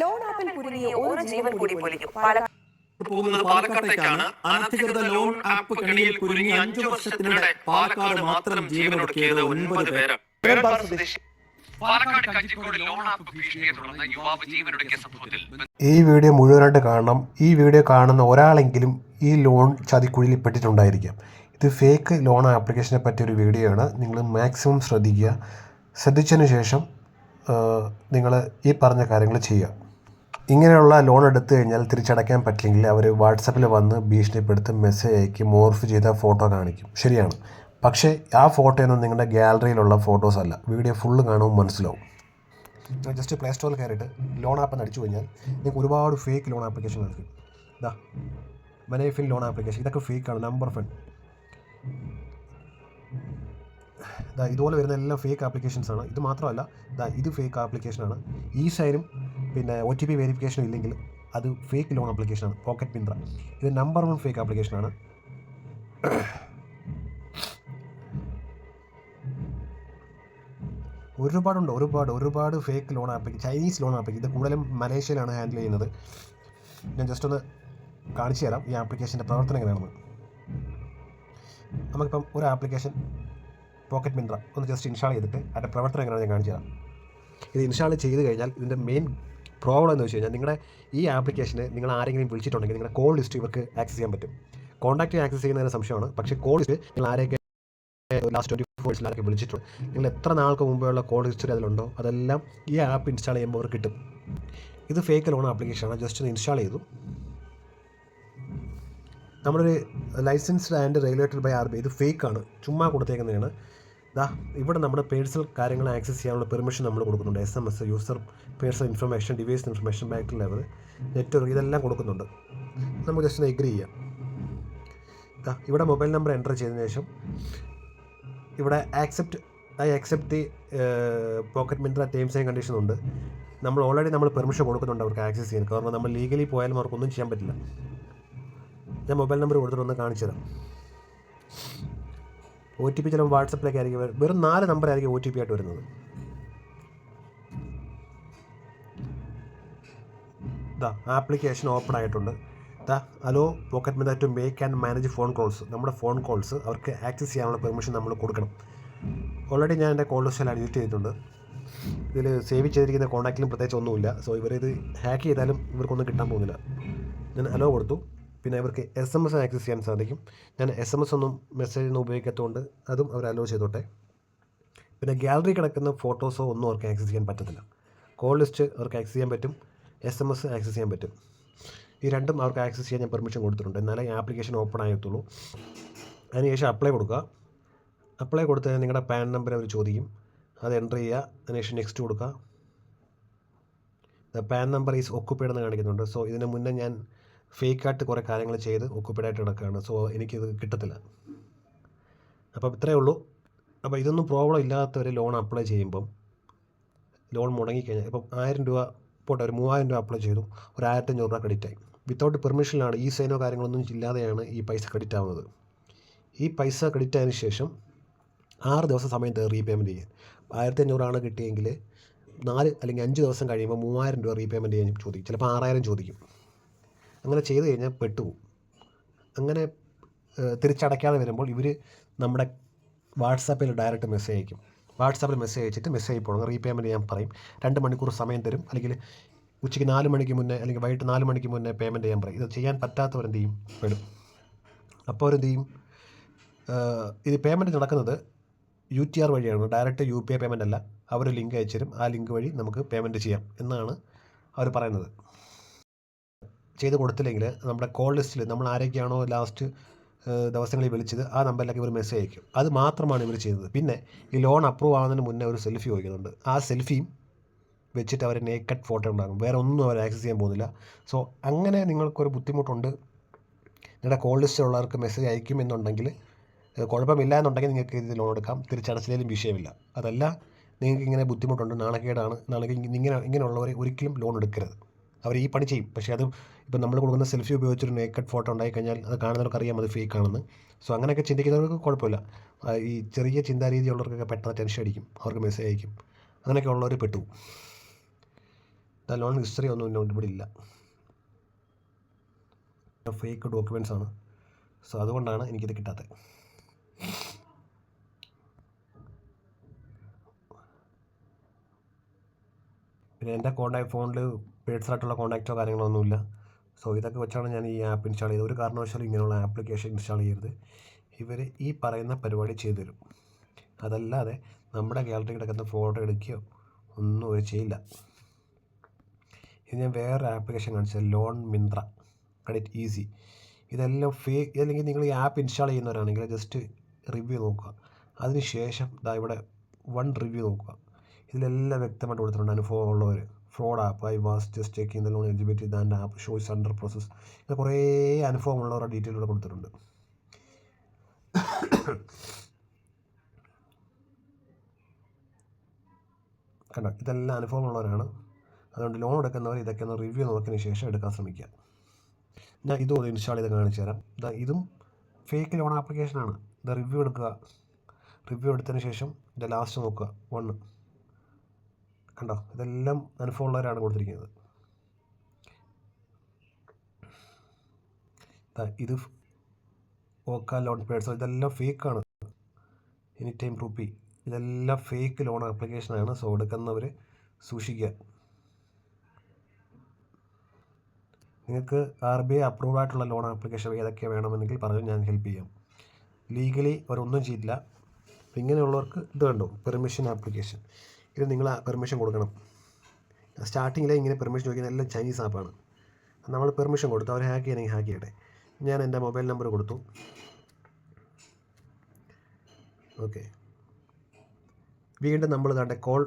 Loan ആപ്പിൽ കുരുങ്ങിയ ഒരു ജീവൻ കൂടി പൊലിക്കും പോകുന്നത് പാലക്കാട്ടേക്കാണ്. അനധികൃത ലോൺ ആപ്പ് കെണിയിൽ കുരുങ്ങി അഞ്ചു വർഷത്തിനിടെ പാലക്കാട് മാത്രം ജീവനൊടുക്കിയത് ഒൻപത് പേരാണ്. പാലക്കാട് കഞ്ചിക്കോട് ലോൺ ആപ്പ് ഭീഷണിയെ തുടർന്ന് യുവാവ് ജീവനൊടുക്കിയ സംഭവത്തിൽ ഈ വീഡിയോ മുഴുവനായിട്ട് കാണണം. ഈ വീഡിയോ കാണുന്ന ഒരാളെങ്കിലും ഈ ലോൺ ചതിക്കുഴിയിൽ പെട്ടിട്ടുണ്ടായിരിക്കാം. ഇത് ഫേക്ക് ലോൺ ആപ്ലിക്കേഷനെ പറ്റിയ ഒരു വീഡിയോ ആണ്. നിങ്ങൾ മാക്സിമം ശ്രദ്ധിക്കുക. ശ്രദ്ധിച്ചതിന് ശേഷം നിങ്ങൾ ഈ പറഞ്ഞ കാര്യങ്ങൾ ചെയ്യുക. ഇങ്ങനെയുള്ള ലോൺ എടുത്തു കഴിഞ്ഞാൽ തിരിച്ചടയ്ക്കാൻ പറ്റില്ലെങ്കിൽ അവർ വാട്സപ്പിൽ വന്ന് ഭീഷണിപ്പെടുത്ത് മെസ്സേജ് അയക്കി മോർഫ് ചെയ്ത ഫോട്ടോ കാണിക്കും. ശരിയാണ്. പക്ഷേ ആ ഫോട്ടോയൊന്നും നിങ്ങളുടെ ഗ്യാലറിയിലുള്ള ഫോട്ടോസ് അല്ല. വീഡിയോ ഫുള്ള് കാണുമ്പോൾ മനസ്സിലാവും. ജസ്റ്റ് പ്ലേ സ്റ്റോറിൽ കയറിയിട്ട് ലോൺ ആപ്പ് എന്ന് അടിച്ചു കഴിഞ്ഞാൽ നിങ്ങൾക്ക് ഒരുപാട് ഫേക്ക് ലോൺ ആപ്ലിക്കേഷൻ കിട്ടും. ഇതാ മനേഫിൻ ലോൺ ആപ്ലിക്കേഷൻ ഇതൊക്കെ ഫേക്കാണ് നമ്പർ ഫൺ ഇതാ ഇതുപോലെ വരുന്ന എല്ലാം ഫേക്ക് ആപ്ലിക്കേഷൻസ് ആണ്. ഇത് മാത്രമല്ല ഇത് ഫേക്ക് ആപ്ലിക്കേഷനാണ് ഈ സൈനും പിന്നെ ഒ ടി പി വെരിഫിക്കേഷൻ ഇല്ലെങ്കിൽ അത് ഫേക്ക് ലോൺ ആപ്ലിക്കേഷനാണ് പോക്കറ്റ് മിന്ത്ര ഇത് നമ്പർ വൺ ഫേക്ക് ആപ്ലിക്കേഷനാണ് ഒരുപാടുണ്ട് ഒരുപാട് ഒരുപാട് fake loan app Chinese loan app ഇത് കൂടുതലും മലേഷ്യയിലാണ് ഹാൻഡിൽ ചെയ്യുന്നത്. ഞാൻ ജസ്റ്റ് ഒന്ന് കാണിച്ചു തരാം ഈ ആപ്ലിക്കേഷന്റെ പ്രവർത്തനം എങ്ങനെയാണെന്ന്. നമുക്കിപ്പം ഒരു ആപ്ലിക്കേഷൻ പോക്കറ്റ് മിന്ത്ര ഒന്ന് ജസ്റ്റ് ഇൻസ്റ്റാൾ ചെയ്തിട്ട് അതിന്റെ പ്രവർത്തനം എങ്ങനെയാണെന്ന് ഞാൻ കാണിച്ചു തരാം. ഇത് ഇൻസ്റ്റാൾ ചെയ്ത് കഴിഞ്ഞാൽ ഇതിന്റെ മെയിൻ പ്രോബ്ലം എന്ന് വെച്ച് കഴിഞ്ഞാൽ നിങ്ങളുടെ ഈ ആപ്ലിക്കേഷന് നിങ്ങൾ ആരെങ്കിലും വിളിച്ചിട്ടുണ്ടെങ്കിൽ നിങ്ങളുടെ കോൾ ലിസ്റ്റ് ഇവർക്ക് ആക്സസ് ചെയ്യാൻ പറ്റും. കോൺടാക്റ്റ് ആക്സസ് ചെയ്യുന്നതിന് സംശയമാണ്. പക്ഷേ കോൾ ലിസ്റ്റ് നിങ്ങൾ ആരെയൊക്കെ ലാസ്റ്റ് ട്വന്റി ഫോർ ആരൊക്കെ വിളിച്ചിട്ടുണ്ട് നിങ്ങൾ എത്ര നാൾക്ക് മുമ്പെയുള്ള കോൾ ഹിസ്റ്ററി അതിലുണ്ടോ? അതെല്ലാം ഈ ആപ്പ് ഇൻസ്റ്റാൾ ചെയ്യുമ്പോൾ അവർക്ക് കിട്ടും. ഇത് ഫേക്ക് ലോൺ ആപ്ലിക്കേഷനാണ് ജസ്റ്റ് ഒന്ന് ഇൻസ്റ്റാൾ ചെയ്തു. നമ്മളൊരു licensed and regulated by R B ഇത് ഫേക്കാണ് ചുമ്മാ കൊടുത്തേക്കുന്നതാണ് ദാ ഇവിടെ നമ്മുടെ പേഴ്സണൽ കാര്യങ്ങൾ ആക്സസ് ചെയ്യാനുള്ള പെർമിഷൻ നമ്മൾ കൊടുക്കുന്നുണ്ട്. S M S user personal information device information back level network ഇതെല്ലാം കൊടുക്കുന്നുണ്ട്. നമുക്ക് ജസ്റ്റ് എഗ്രി ചെയ്യാം. ദാ ഇവിടെ മൊബൈൽ നമ്പർ എന്റർ ചെയ്തതിന് ശേഷം ഇവിടെ accept I accept the Pocket Myntra terms and condition ഉണ്ട്. നമ്മൾ ഓൾറെഡി നമ്മൾ പെർമിഷൻ കൊടുക്കുന്നുണ്ട് അവർക്ക് ആക്സസ് ചെയ്യാൻ. കാരണം നമ്മൾ ലീഗലി പോയാലും അവർക്കൊന്നും ചെയ്യാൻ പറ്റില്ല. ഞാൻ മൊബൈൽ നമ്പർ കൊടുത്തിട്ടൊന്ന് കാണിച്ചു തരാം ഒ ടി പി ചിലപ്പോൾ വാട്സപ്പിലേക്ക് ആയിരിക്കും. വെറും നാല് നമ്പർ ആയിരിക്കും ഒ ടി പി ആയിട്ട് വരുന്നത്. ഇതാ ആപ്ലിക്കേഷൻ ഓപ്പൺ ആയിട്ടുണ്ട്. ദാ hello Pocket Myntra to make and manage phone calls നമ്മുടെ ഫോൺ കോൾസ് അവർക്ക് ആക്സസ് ചെയ്യാനുള്ള പെർമിഷൻ നമ്മൾ കൊടുക്കണം. ഓൾറെഡി ഞാൻ എന്റെ കോൾ ലിസ്റ്റിൽ എഡിറ്റ് ചെയ്തിട്ടുണ്ട്. ഇതിൽ സേവ് ചെയ്തിരിക്കുന്ന കോൺടാക്റ്റിലും പ്രത്യേകിച്ച് ഒന്നുമില്ല. സോ ഇവരിത് ഹാക്ക് ചെയ്താലും ഇവർക്കൊന്നും കിട്ടാൻ പോകുന്നില്ല. ഞാൻ ഹലോ കൊടുത്തു. പിന്നെ ഇവർക്ക് എസ് എം എസ് ആക്സസ് ചെയ്യാൻ സാധിക്കും. ഞാൻ എസ് എം എസ് ഒന്നും മെസ്സേജ് ഒന്നും ഉപയോഗിക്കാത്തതുകൊണ്ട് അതും അവർ അലോ ചെയ്തോട്ടെ. പിന്നെ ഗാലറി കിടക്കുന്ന ഫോട്ടോസോ ഒന്നും അവർക്ക് ആക്സസ് ചെയ്യാൻ പറ്റത്തില്ല. കോൾ ലിസ്റ്റ് അവർക്ക് ആക്സസ് ചെയ്യാൻ പറ്റും. എസ് എം എസ് ആക്സസ് ചെയ്യാൻ പറ്റും. ഈ രണ്ടും അവർക്ക് ആക്സസ് ചെയ്യാൻ ഞാൻ പെർമിഷൻ കൊടുത്തിട്ടുണ്ട്. എന്നാലേ ആപ്ലിക്കേഷൻ ഓപ്പൺ ആകത്തുള്ളൂ. അതിനുശേഷം അപ്ലൈ കൊടുക്കുക. അപ്ലൈ കൊടുത്ത് നിങ്ങളുടെ പാൻ നമ്പർ അവർ ചോദിക്കും. അത് എന്റർ ചെയ്യുക. അതിനുശേഷം നെക്സ്റ്റ് കൊടുക്കുക. പാൻ നമ്പർ ഈസ് ഒക്കുപ്പൈഡ് എന്ന് കാണിക്കുന്നുണ്ട്. സോ ഇതിന് മുന്നേ ഞാൻ ഫേക്കായിട്ട് കുറേ കാര്യങ്ങൾ ചെയ്ത് ഒക്കുപ്പൈഡ് നടക്കുകയാണ് സോ എനിക്കിത് കിട്ടത്തില്ല. അപ്പം ഇത്രയേ ഉള്ളൂ. അപ്പോൾ ഇതൊന്നും പ്രോബ്ലം ഇല്ലാത്തവർ ലോൺ അപ്ലൈ ചെയ്യുമ്പം ലോൺ മുടങ്ങിക്കഴിഞ്ഞാൽ ഇപ്പം ആയിരം രൂപ പോട്ടെ ഒരു മൂവായിരം രൂപ അപ്ലൈ ചെയ്തു. ഒരു ആയിരത്തഞ്ഞൂറ് രൂപ ക്രെഡിറ്റ് ആയി. വിത്തൗട്ട് പെർമിഷനിലാണ് ഈ സൈനോ കാര്യങ്ങളൊന്നും ഇല്ലാതെയാണ് ഈ പൈസ ക്രെഡിറ്റ് ആവുന്നത്. ഈ പൈസ ക്രെഡിറ്റ് ആയതിനു ശേഷം ആറ് ദിവസം സമയം തരും റീപേയ്മെന്റ് ചെയ്യാൻ. ആയിരത്തി അഞ്ഞൂറാണ് കിട്ടിയെങ്കിൽ നാല് അല്ലെങ്കിൽ അഞ്ച് ദിവസം കഴിയുമ്പോൾ മൂവായിരം രൂപ റീപേയ്മെന്റ് ചെയ്യാൻ ചോദിക്കും ചിലപ്പോൾ ആറായിരം ചോദിക്കും. അങ്ങനെ ചെയ്തു കഴിഞ്ഞാൽ പെട്ടുപോകും. അങ്ങനെ തിരിച്ചടയ്ക്കാതെ വരുമ്പോൾ ഇവർ നമ്മുടെ വാട്സാപ്പിൽ ഡയറക്റ്റ് മെസ്സേജ് അയക്കും. വാട്സാപ്പിൽ മെസ്സേജ് അയച്ചിട്ട് മെസ്സേജ് പോകണം റീപേയ്മെന്റ് ഞാൻ പറയും. രണ്ട് മണിക്കൂർ സമയം തരും. അല്ലെങ്കിൽ ഉച്ചയ്ക്ക് നാല് മണിക്ക് മുന്നേ അല്ലെങ്കിൽ വൈകിട്ട് നാല് മണിക്ക് മുന്നേ പേയ്മെന്റ് ചെയ്യാൻ പറയും. ഇത് ചെയ്യാൻ പറ്റാത്തവരെന്ത് ചെയ്യും? പെടും. അപ്പോൾ അവരെന്ത് ചെയ്യും? ഇത് പേയ്മെന്റ് നടക്കുന്നത് യു ടി ആർ വഴിയാണ്. Direct U P I payment അല്ല. അവർ ലിങ്ക് അയച്ചു തരും. ആ ലിങ്ക് വഴി നമുക്ക് പേയ്മെന്റ് ചെയ്യാം എന്നാണ് അവർ പറയുന്നത്. ചെയ്ത് കൊടുത്തില്ലെങ്കിൽ നമ്മുടെ കോൾ ലിസ്റ്റിൽ നമ്മൾ ആരൊക്കെയാണോ ലാസ്റ്റ് ദിവസങ്ങളിൽ വിളിച്ചത് ആ നമ്പറിലേക്ക് ഇവർ മെസ്സേജ് അയക്കും. അത് മാത്രമാണ് ഇവർ ചെയ്തത്. പിന്നെ ഈ ലോൺ അപ്രൂവ് ആവുന്നതിന് മുന്നേ ഒരു സെൽഫി ചോദിക്കുന്നുണ്ട് ആ സെൽഫിയും വെച്ചിട്ട് അവർ നേക്കഡ് ഫോട്ടോ ഉണ്ടാകും വേറെ ഒന്നും അവർ ആക്സസ് ചെയ്യാൻ പോകുന്നില്ല. സോ അങ്ങനെ നിങ്ങൾക്കൊരു ബുദ്ധിമുട്ടുണ്ട്. നിങ്ങളുടെ കോൾ ലിസ്റ്റിലുള്ളവർക്ക് മെസ്സേജ് അയക്കും എന്നുണ്ടെങ്കിൽ കുഴപ്പമില്ല എന്നുണ്ടെങ്കിൽ നിങ്ങൾക്ക് ഇത് ലോൺ എടുക്കാം. തിരിച്ചടച്ചിലും വിഷയമില്ല. അതല്ല നിങ്ങൾക്ക് ഇങ്ങനെ ബുദ്ധിമുട്ടുണ്ട് നാണക്കേടാണ്. നാളെ ഇങ്ങനെ ഇങ്ങനെയുള്ളവരെ ഒരിക്കലും ലോൺ എടുക്കരുത്. അവർ ഈ പണി ചെയ്യും. പക്ഷേ അത് ഇപ്പം നമ്മൾ കൊടുക്കുന്ന സെൽഫി ഉപയോഗിച്ചൊരു നേക്കഡ് ഫോട്ടോ ഉണ്ടായി കഴിഞ്ഞാൽ അത് കാണുന്നവർക്ക് അറിയാം അത് ഫേക്ക് ആണെന്ന്. സോ അങ്ങനെയൊക്കെ ചിന്തിക്കുന്നവർക്ക് കുഴപ്പമില്ല. ഈ ചെറിയ ചിന്താരീതി ഉള്ളവർക്കൊക്കെ പെട്ടെന്ന് ടെൻഷൻ അടിക്കും. അവർക്ക് മെസ്സേജ് അയക്കും. അങ്ങനെയൊക്കെ ഉള്ളവർ പെട്ടു. ലോൺ ഹിസ്റ്ററി ഒന്നും ഇവിടെ ഇല്ല. ഫേക്ക് ഡോക്യുമെന്റ്സ് ആണ്. സോ അതുകൊണ്ടാണ് എനിക്കിത് കിട്ടാത്തത് പിന്നെ എന്റെ കോണ്ടാക്ട് ഫോണിൽ പേഴ്സണായിട്ടുള്ള കോൺടാക്റ്റോ കാര്യങ്ങളോ ഒന്നുമില്ല. സോ ഇതൊക്കെ വെച്ചാണ് ഞാൻ ഈ ആപ്പ് ഇൻസ്റ്റാൾ ചെയ്തത്. ഒരു കാരണവശാലും ഇങ്ങനെയുള്ള ആപ്ലിക്കേഷൻ ഇൻസ്റ്റാൾ ചെയ്യരുത്. ഇവർ ഈ പറയുന്ന പരിപാടി ചെയ്തു തരും. അതല്ലാതെ നമ്മുടെ ഗാലറി കിടക്കുന്ന ഫോട്ടോ എടുക്കുകയോ ഒന്നും അവർ ചെയ്യില്ല. ഇത് ഞാൻ വേറെ ആപ്ലിക്കേഷൻ കാണിച്ചത് ലോൺ മിന്ത്ര. Credit easy. ഇതെല്ലാം ഫേക്ക് അല്ലെങ്കിൽ നിങ്ങൾ ഈ ആപ്പ് ഇൻസ്റ്റാൾ ചെയ്യുന്നവരാണെങ്കിൽ ജസ്റ്റ് റിവ്യൂ നോക്കുക. അതിനുശേഷം ഇതാ ഇവിടെ വൺ റിവ്യൂ നോക്കുക. ഇതിലെല്ലാം വ്യക്തമായിട്ട് കൊടുത്തിട്ടുണ്ട് അനുഭവം ഉള്ളവർ fraud app I was just checking the loan eligibility and app shows under process ഇങ്ങനെ കുറേ അനുഭവമുള്ളവരുടെ ഡീറ്റെയിൽ ഇവിടെ കൊടുത്തിട്ടുണ്ട്. കണ്ടോ? ഇതെല്ലാം അനുഭവമുള്ളവരാണ് അതുകൊണ്ട് ലോൺ എടുക്കുന്നവർ ഇതൊക്കെ ഒന്ന് റിവ്യൂ നോക്കിയതിന് ശേഷം എടുക്കാൻ ശ്രമിക്കുക. ഞാൻ ഇതും ഒന്ന് ഇൻസ്റ്റാൾ ചെയ്ത് കാണിച്ചു തരാം. ഇതും ഫേക്ക് ലോൺ ആപ്ലിക്കേഷനാണ് ഇത് റിവ്യൂ എടുക്കുക. റിവ്യൂ എടുത്തതിന് ശേഷം ഇതിന്റെ ലാസ്റ്റ് നോക്കുക. വണ്ണ് കണ്ടോ? ഇതെല്ലാം അനുഭവമുള്ളവരാണ് കൊടുത്തിരിക്കുന്നത്. ഇത് ഓക്ക ലോൺ പേഴ്സൺ ഇതെല്ലാം ഫേക്ക് ആണ് എനി ടൈം റുപ്പി ഇതെല്ലാം ഫേക്ക് ലോൺ ആപ്ലിക്കേഷനാണ് സോ എടുക്കുന്നവർ സൂക്ഷിക്കുക നിങ്ങൾക്ക് ആർ ബി ഐ അപ്രൂവ് ആയിട്ടുള്ള ലോൺ ആപ്ലിക്കേഷൻ ഏതൊക്കെ വേണമെന്നെങ്കിൽ പറഞ്ഞു ഞാൻ ഹെൽപ്പ് ചെയ്യാം. ലീഗലി അവരൊന്നും ചെയ്തില്ല. ഇങ്ങനെയുള്ളവർക്ക് ഇത് കണ്ടോ പെർമിഷൻ ആപ്ലിക്കേഷൻ ഇത് നിങ്ങൾ പെർമിഷൻ കൊടുക്കണം. സ്റ്റാർട്ടിങ്ങിലെ ഇങ്ങനെ പെർമിഷൻ ചോദിക്കുന്ന എല്ലാം ചൈനീസ് ആപ്പാണ് നമ്മൾ പെർമിഷൻ കൊടുത്തു അവർ ഹാക്ക് ചെയ്യണമെങ്കിൽ ഹാക്ക് ചെയ്യട്ടെ. ഞാൻ എന്റെ മൊബൈൽ നമ്പർ കൊടുത്തു. ഓക്കെ വീണ്ടും നമ്മൾ കണ്ട കോൾ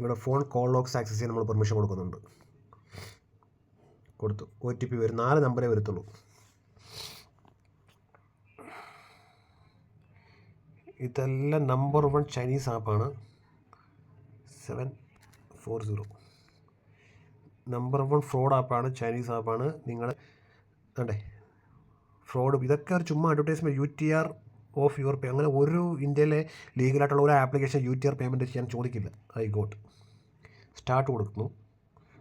ഇവിടെ ഫോൺ കോൾ ലോക്സ് ആക്സസ് ചെയ്യാൻ നമ്മൾ പെർമിഷൻ കൊടുക്കുന്നുണ്ട്. കൊടുത്തു. ഒ ടി പി വരും. നാല് നമ്പറേ വരത്തുള്ളൂ. ഇതെല്ലാം നമ്പർ വൺ ചൈനീസ് ആപ്പാണ് seven four zero. Number one fraud ആപ്പാണ് ചൈനീസ് ആപ്പാണ് നിങ്ങൾ അതെ ഫ്രോഡ് ഇതൊക്കെ ഒരു ചുമ്മാ advertisement U T R of your pay അങ്ങനെ ഒരു ഇന്ത്യയിലെ ലീഗലായിട്ടുള്ള ഒരു application U T R payment ചെയ്യാൻ ചോദിക്കില്ല. ഐ ഗോട്ട് സ്റ്റാർട്ട് കൊടുക്കുന്നു.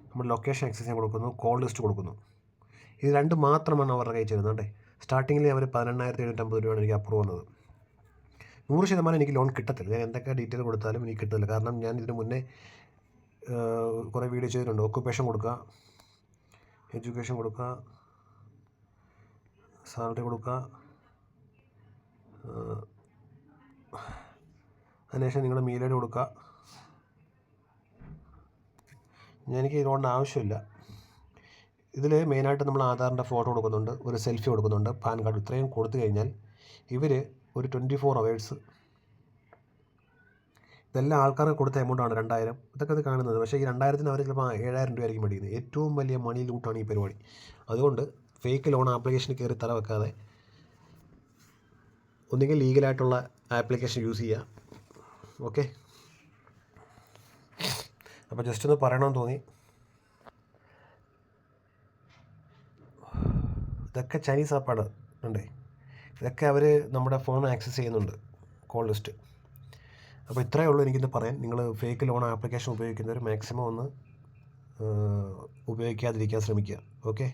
നമ്മൾ ലൊക്കേഷൻ ആക്സസ് ചെയ്യാൻ കൊടുക്കുന്നു. കോൾ ലിസ്റ്റ് കൊടുക്കുന്നു. ഇത് രണ്ട് മാത്രമാണ് അവരുടെ കയ്യിൽ ചെയ്യുന്നത് കേട്ടെ സ്റ്റാർട്ടിങ്ങിൽ അവർ പതിനെണ്ണായിരത്തി എഴുന്നൂറ്റമ്പത് രൂപയാണ് എനിക്ക് അപ്രൂവ് വന്നത്. നൂറ് ശതമാനം എനിക്ക് ലോൺ കിട്ടത്തില്ല. ഞാൻ എന്തൊക്കെ ഡീറ്റെയിൽ കൊടുത്താലും എനിക്ക് കിട്ടത്തില്ല. കാരണം ഞാൻ ഇതിന് മുന്നേ കുറേ വീഡിയോ ചെയ്തിട്ടുണ്ട്. ഓക്കുപേഷൻ കൊടുക്കുക എഡ്യൂക്കേഷൻ കൊടുക്കുക സാലറി കൊടുക്കുക അതിനുശേഷം നിങ്ങളുടെ മെയിൽ ഐ ഡി കൊടുക്കുക എനിക്ക് ലോണിന്റെ ആവശ്യമില്ല. ഇതിൽ മെയിനായിട്ട് നമ്മൾ ആധാറിന്റെ ഫോട്ടോ കൊടുക്കുന്നുണ്ട് ഒരു സെൽഫി കൊടുക്കുന്നുണ്ട് പാൻ കാർഡ്. ഇത്രയും കൊടുത്തു കഴിഞ്ഞാൽ ഇവർ ഒരു ട്വന്റി ഫോർ അവേഴ്സ് ഇതെല്ലാം ആൾക്കാർക്ക് കൊടുത്ത എമൗണ്ടാണ് രണ്ടായിരം. ഇതൊക്കെ അത് കാണുന്നത്. പക്ഷേ ഈ രണ്ടായിരത്തിന് അവർ ചിലപ്പോൾ ഏഴായിരം രൂപയായിരിക്കും മേടിക്കുന്നത്. ഏറ്റവും വലിയ മണി ലൂട്ടാണ് ഈ പരിപാടി. അതുകൊണ്ട് ഫേക്ക് ലോൺ ആപ്ലിക്കേഷന് കയറി തല വെക്കാതെ ഒന്നുകിൽ ലീഗലായിട്ടുള്ള ആപ്ലിക്കേഷൻ യൂസ് ചെയ്യുക ഓക്കെ അപ്പോൾ ജസ്റ്റ് ഒന്ന് പറയണമെന്ന് തോന്നി. ഇതൊക്കെ ചൈനീസ് ആപ്പാണ് ഉണ്ടേ ഇതൊക്കെ അവർ നമ്മുടെ ഫോൺ ആക്സസ് ചെയ്യുന്നുണ്ട്. കോൾ ലിസ്റ്റ് അപ്പോൾ ഇത്രയേ ഉള്ളൂ എനിക്കിന്ന് പറയാൻ. നിങ്ങൾ ഫേക്ക് ലോൺ ആപ്ലിക്കേഷൻ ഉപയോഗിക്കുന്നവർ മാക്സിമം ഒന്ന് ഉപയോഗിക്കാതിരിക്കാൻ ശ്രമിക്കുക. ഓക്കെ